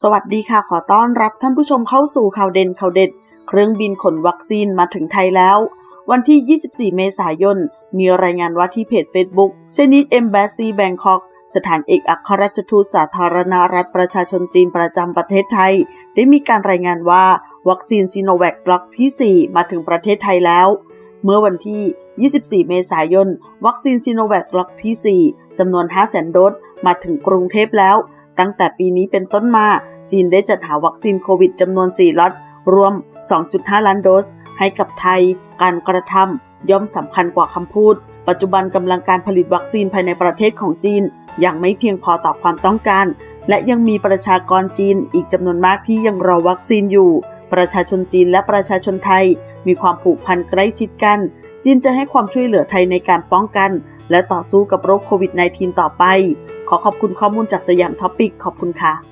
สวัสดีค่ะขอต้อนรับท่านผู้ชมเข้าสู่ข่าวเด่นข่าวเด็ด เครื่องบินขนวัคซีนมาถึงไทยแล้ว วันที่ 24 เมษายน มีรายงานว่าที่เพจ Facebook ชนิด Embassy Bangkok สถานเอกอัครราชทูตสาธารณรัฐประชาชนจีนประจำประเทศไทย ได้มีการรายงานว่าวัคซีนซีโนแวคบล็อกที่ 4 มาถึงประเทศไทยแล้ว เมื่อวันที่ 24 เมษายน วัคซีนซีโนแวคบล็อกที่ 4 จำนวน 500,000 โดสมาถึงกรุงเทพแล้ว ตั้งแต่ปีนี้เป็นต้นมา จีนได้จัดหาวัคซีนโควิดจำนวน 4ล็อตรวม 2.5 ล้านโดส ให้กับไทย การกระทำย่อมสำคัญกว่าคำพูด ปัจจุบันกำลังการผลิตวัคซีนภายในประเทศของจีน ยังไม่เพียงพอต่อความต้องการ และยังมีประชากรจีนอีกจำนวนมากที่ยังรอวัคซีนอยู่ ประชาชนจีนและประชาชนไทย มีความผูกพันใกล้ชิดกัน จีนจะให้ความช่วยเหลือไทยในการป้องกัน และต่อสู้กับโรคโควิด -19 ต่อไป ขอขอบคุณข้อมูลจากสยามท็อปิกขอบคุณค่ะ